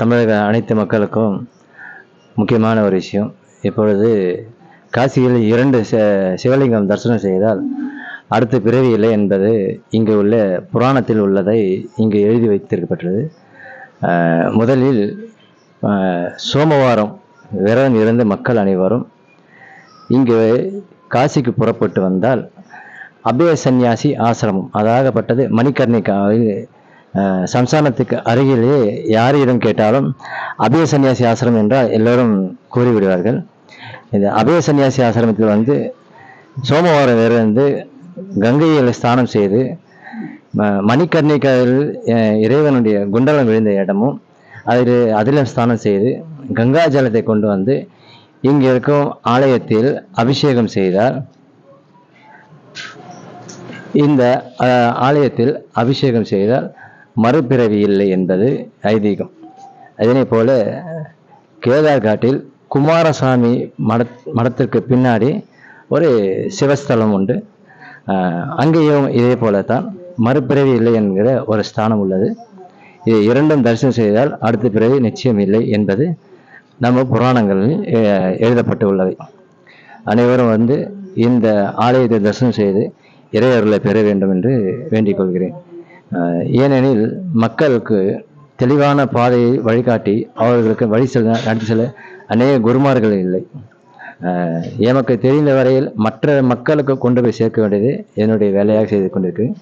தமிழக அனைத்து மக்களுக்கும் முக்கியமான ஒரு விஷயம். இப்பொழுது காசியில் இரண்டு சிவலிங்கம் தரிசனம் செய்தால் அடுத்த பிறவி இல்லை என்பது இங்கு உள்ள புராணத்தில் உள்ளதை இங்கு எழுதி வைத்திருக்கப்பட்டது முதலில் சோமவாரம் விரதம் இருந்த மக்கள் அனைவரும் இங்கு காசிக்கு புறப்பட்டு வந்தால் அபய சந்நியாசி ஆசிரமம் அதாகப்பட்டது மணிக்கர்ணிக்காவில் சம்சானத்துக்கு அருகிலே யாரிடம் கேட்டாலும் அபய சன்னியாசி ஆசிரமம் என்றால் எல்லோரும் கூறிவிடுவார்கள். இந்த அபய சன்னியாசி ஆசிரமத்தில் வந்து சோமவாரம் இருந்து கங்கையில் ஸ்நானம் செய்து மணிக்கர்ணிக்கையில் இறைவனுடைய குண்டலம் விழுந்த இடமும் அதில் அதிலும் ஸ்நானம் செய்து கங்கா ஜலத்தை கொண்டு வந்து இங்கே இருக்கும் ஆலயத்தில் அபிஷேகம் செய்தார். இந்த ஆலயத்தில் அபிஷேகம் செய்தால் மறுபிறவி இல்லை என்பது ஐதீகம். அதனை போல கேதார்காட்டில் குமாரசாமி மட மடத்திற்கு பின்னாடி ஒரு சிவஸ்தலம் உண்டு. அங்கேயும் இதே போலத்தான் மறுபிறவி இல்லை என்கிற ஒரு ஸ்தானம் உள்ளது. இது இரண்டும் தரிசனம் செய்தால் அடுத்த பிறவி நிச்சயம் இல்லை என்பது நம்ம புராணங்களில் எழுதப்பட்டு உள்ளவை அனைவரும் வந்து இந்த ஆலயத்தை தரிசனம் செய்து இறையருளை பெற வேண்டும் என்று வேண்டிக் கொள்கிறேன். ஏனெனில் மக்களுக்கு தெளிவான பாதையை வழிகாட்டி அவர்களுக்கு வழி செல்ல நடத்தி செல்ல அநேக குருமார்கள் இல்லை. எமக்கு தெரிந்த வரையில் மற்ற மக்களுக்கு கொண்டு போய் சேர்க்க வேண்டியது என்னுடைய வேலையாக செய்து கொண்டிருக்கிறேன்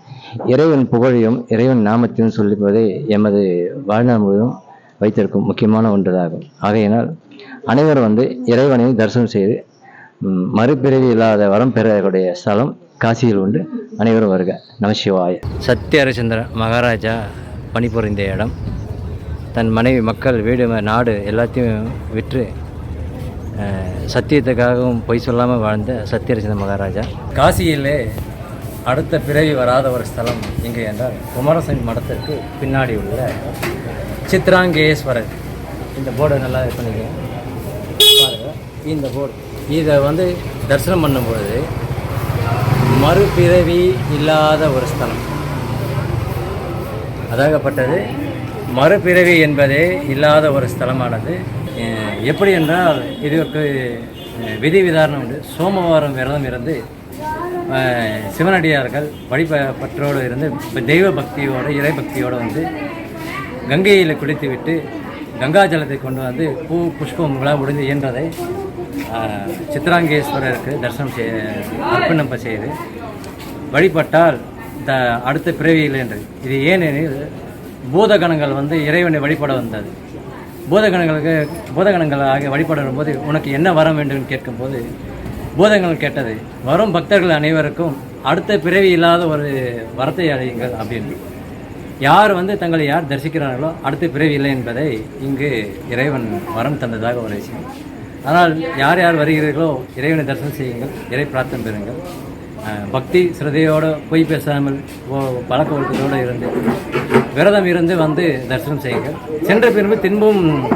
இறைவன் புகழையும் இறைவன் நாமத்தையும் சொல்லிப்பதே எமது வாழ்நாள் முழுவதும் வைத்திருக்கும் முக்கியமான ஒன்றாகும் ஆகையினால் அனைவரும் வந்து இறைவனை தரிசனம் செய்து மறுபிறவி இல்லாத வரம் பெறக்கூடிய ஸ்தலம் காசியில் உண்டு. அனைவரும் வருக. நமசிவாய சத்ய ஹரிச்சந்திரன் மகாராஜா பணிபுரிந்த இடம். தன் மனைவி மக்கள் வீடு ம- நாடு எல்லாத்தையும் விற்று சத்தியத்துக்காகவும் பொய் சொல்லாமல் வாழ்ந்த சத்யஹரிச்சந்திர மகாராஜா. காசியிலே அடுத்த பிறவி வராத ஒரு ஸ்தலம் எங்கே என்றால் குமாரசாமி மடத்திற்கு பின்னாடி உள்ள சித்ராங்கேஸ்வரர். இந்த போர்டை நல்லா இது பண்ணிக்கங்க. பாருங்க. இந்த போர்டு. இதை வந்து தரிசனம் பண்ணும்பொழுது மறுபிறவி இல்லாத ஒரு ஸ்தலம். அதாகப்பட்டது மறுபிறவி என்பதே இல்லாத ஒரு ஸ்தலமானது. எப்படி என்றால் இதுக்கு விதி விதாரணம் உண்டு. சோமவாரம் விரதம் இருந்து சிவனடியார்கள் சிவனடியார்கள் வழிபற்றோடு இருந்து இப்போ தெய்வ பக்தியோடு இறை பக்தியோடு வந்து கங்கையில் குளித்துவிட்டு கங்கா ஜலத்தை கொண்டு வந்து பூ புஷ்பம் விழா முடிந்து இயன்றதை சித்ராங்கேஸ்வரருக்கு தரிசனம் செய்ய அர்ப்பணம் செய்து வழிபட்டால் த அடுத்த பிறவியில் என்று. இது ஏனெனில் பூதகணங்கள் வந்து இறைவனை வழிபட வந்தது. பூதகணங்களுக்கு பூதகணங்கள் ஆகிய வழிபடும் போது உனக்கு என்ன வரம் வேண்டும் என்று கேட்கும்போது பூதங்கள் கேட்டது வரும் பக்தர்கள் அனைவருக்கும் அடுத்த பிறவி இல்லாத ஒரு வரத்தை அடையுங்கள் அப்படின்னு. யார் வந்து தங்களை யார் தரிசிக்கிறார்களோ அடுத்த பிறவி இல்லை என்பதை இங்கு இறைவன் வரம் தந்ததாக ஒரு விஷயம். ஆனால் யார் யார் வருகிறீர்களோ இறைவனை தரிசனம் செய்யுங்கள் இறை பிரார்த்தனை பெறுங்கள். பக்தி சிரதையோடு பொய் பேசாமல் ஓ- பழக்க ஒழுக்கத்தோடு இருந்து விரதம் இருந்து வந்து தரிசனம் செய்யுங்கள். சென்ற பின்பு தின்பும்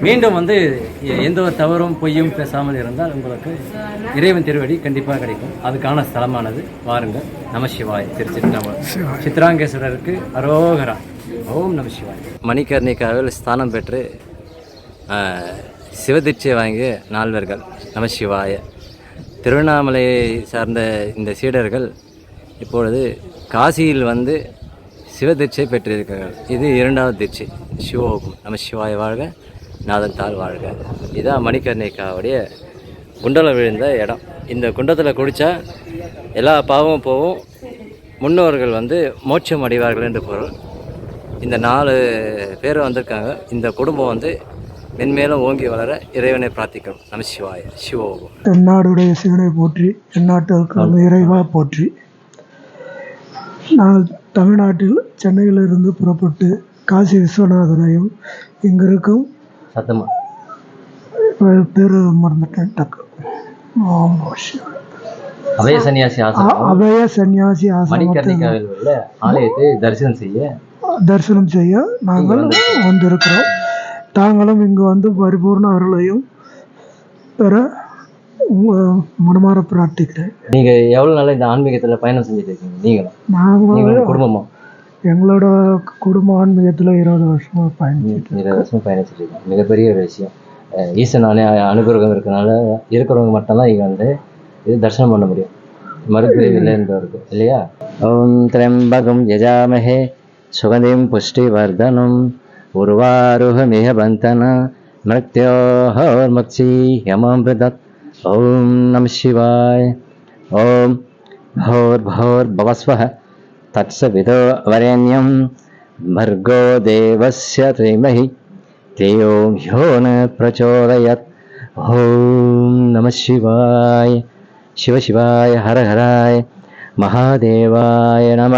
மீண்டும் வந்து எந்த ஒரு தவறும் பொய்யும் பேசாமல் இருந்தால் உங்களுக்கு இறைவன் திருவடி கண்டிப்பாக கிடைக்கும். அதுக்கான ஸ்தலமானது வாருங்கள். நம சிவாய். திருச்சிற்றம்பலம் சித்ராங்கேஸ்வரருக்கு அரோகரா. ஓம் நம சிவாய். மணிகர்ணிகாவில் ஸ்தானம் பெற்று சிவதீட்சை வாங்கிய நால்வர்கள் நம சிவாய. திருவண்ணாமலையை சார்ந்த இந்த சீடர்கள் இப்பொழுது காசியில் வந்து சிவதீட்சை பெற்றிருக்கிறார்கள். இது இரண்டாவது தீட்சை. சிவோகம் நம சிவாய வாழ்க நாதன் தாழ் வாழ்க. இதான் மணிகர்ணிகாவுடைய குண்டலம் விழுந்த இடம். இந்த குண்டத்தில் குடித்தா எல்லா பாவமும் போகும். முன்னோர்கள் வந்து மோட்சம் அடைவார்கள் என்று பொருள். இந்த நாலு பேர் வந்திருக்காங்க. இந்த குடும்பம் வந்து மென்மேலும் ஓங்கி வளர இறைவனை பிரார்த்திக்கிறோம். நம சிவாய. சிவோகம் தென்னாடுடைய சிவனை போற்றி எந்நாட்டிற்கான இறைவா போற்றி. நாங்கள் தமிழ்நாட்டில் சென்னையிலிருந்து புறப்பட்டு காசி விஸ்வநாதரையும் இங்கு இருக்கும் சத்தமா பேரு மறந்துட்டேன் டக்கு. ஆம் நம சிவாய. அபய சன்னியாசி ஆசிரமம். அபய சன்னியாசி ஆசிரமத்தை ஆலயத்தை தரிசனம் செய்ய தரிசனம் செய்ய நாங்கள் வந்திருக்கிறோம். தாங்களும் இங்கு வந்து பரிபூர்ண அருளையும் பெற மனமார பிரார்த்திக்கிறேன். நீங்க எவ்வளவு நாளா இந்த ஆன்மீகத்துல பயணம் செஞ்சுட்டு இருக்கீங்க? நீங்களும். நாங்கள் நீங்களும் குடும்பமும். எங்களோட குடும்ப ஆன்மீகத்தில் இருபது வருஷமாக பயணிச்சிட்டு இருபது வருஷம் பயணிச்சுட்டு இருக்கோம். மிகப்பெரிய ஒரு விஷயம். ஈசன் அனு அனுகிரகம் இருக்கனால இருக்கிறவங்க மட்டும்தான் இங்கே வந்து இது தரிசனம் பண்ண முடியும். மறுபிரிவு இல்லைன்றவருக்கு இல்லையா? ஓம் திரம்பகம் யஜாமஹே சுகதிம் புஷ்டிவர்தனம். ఉర్వారుహమిహ బంతన మృత్యోహోర్ముత్సీహమృతత్ ఓం నమ శివాయ ఓం హోర్భోర్భవస్వ తత్సవిదో వరేణ్యం భర్గో దేవస్య ధీమహి ధియో హ్యో న ప్రచోదయత్ ఓం నమ శివాయ శివ శివాయ హర హరాయ మహాదేవాయ నమ